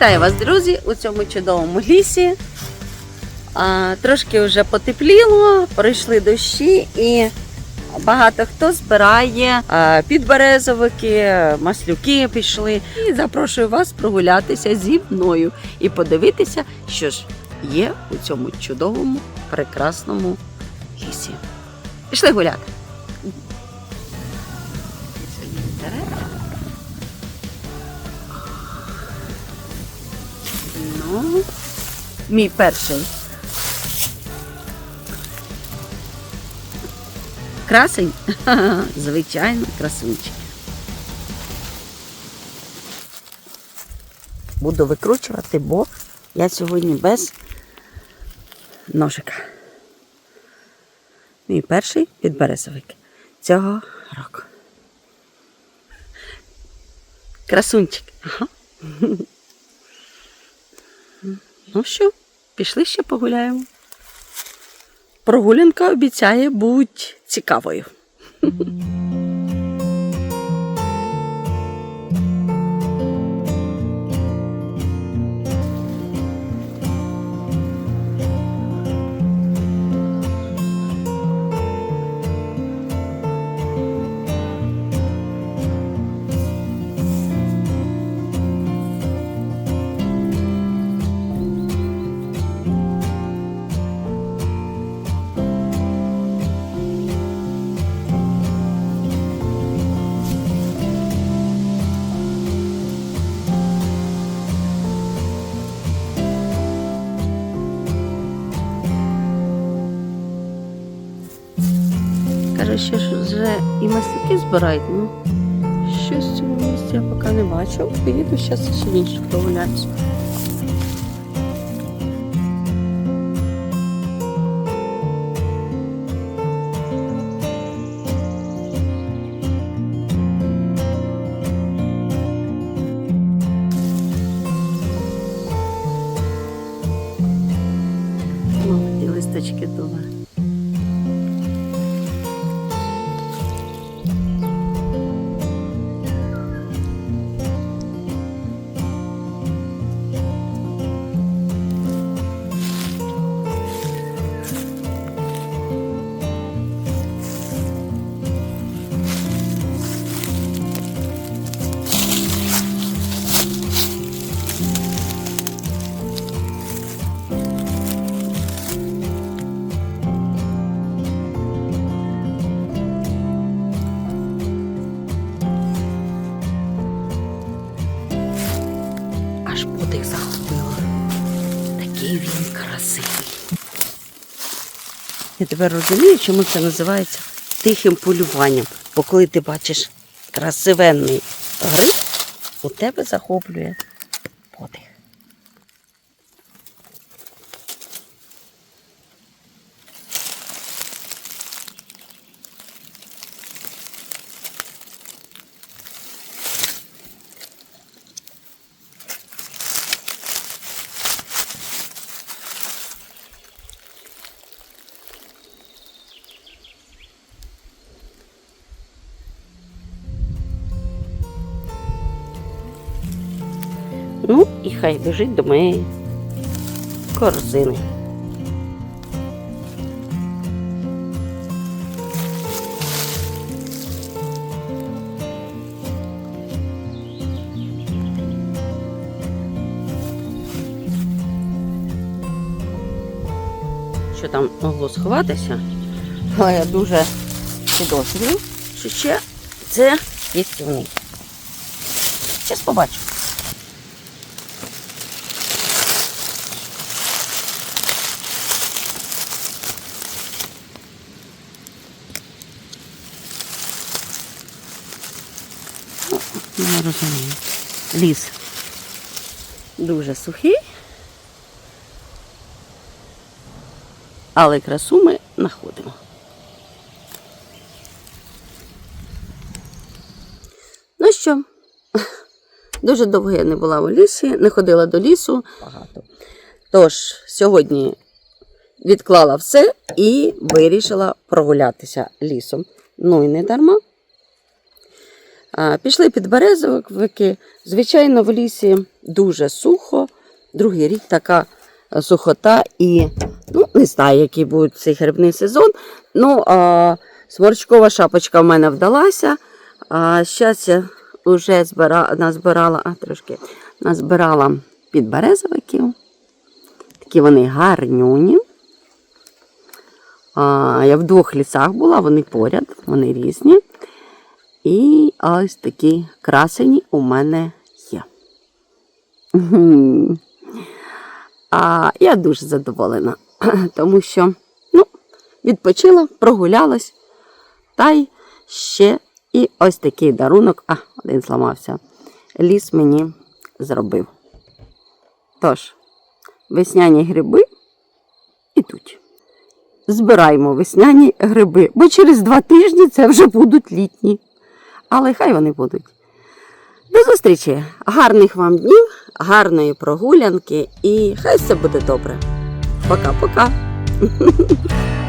Вітаю вас, друзі, у цьому чудовому лісі. А, трошки вже потепліло, пройшли дощі і багато хто збирає а, підберезовики, маслюки пішли. І запрошую вас прогулятися зі мною і подивитися, що ж є у цьому чудовому, прекрасному лісі. Пішли гуляти. Мій перший. Красень? Звичайно, красунчик. Буду викручувати, бо я сьогодні без ножика. Мій перший підберезовик цього року. Красунчик. Ага. Ну що, пішли ще погуляємо. Прогулянка обіцяє бути цікавою. Каже, ж вже і маслюки збирають. Ну, щось в цьому місці я поки не бачу. Поїду зараз ще інших прогуляюсь. Листочки дула. Я тепер розумію, чому це називається тихим полюванням. Бо коли ти бачиш красивенний гриб, у тебе захоплює Ну, і хай лежить до моєї корзини. Що там могло сховатися, але я дуже підозрюю, що ще це їстівний. Зараз побачу. Розумію. Ліс дуже сухий, але красу ми знаходимо. Ну що, дуже довго я не була у лісі, не ходила до лісу багато. Тож, сьогодні відклала все і вирішила прогулятися лісом. Ну і не дарма. Пішли під березовики. Звичайно, в лісі дуже сухо. Другий рік така е, сухота і ну, не знаю, який буде цей грибний сезон. Ну, а, сморчкова шапочка в мене вдалася. А зараз я вже збира, назбирала, а трошки назбирала підберезовиків. Такі вони гарнюні. А, я в двох лісах була, вони поряд, вони різні. І ось такі красені у мене є. А я дуже задоволена, тому що ну, відпочила, прогулялась, та й ще і ось такий дарунок, а, один зламався. Ліс мені зробив. Тож, весняні гриби ідуть. Збираємо весняні гриби, бо через два тижні це вже будуть літні. Але хай вони будуть. До зустрічі! Гарних вам днів, гарної прогулянки і хай все буде добре. Пока-пока.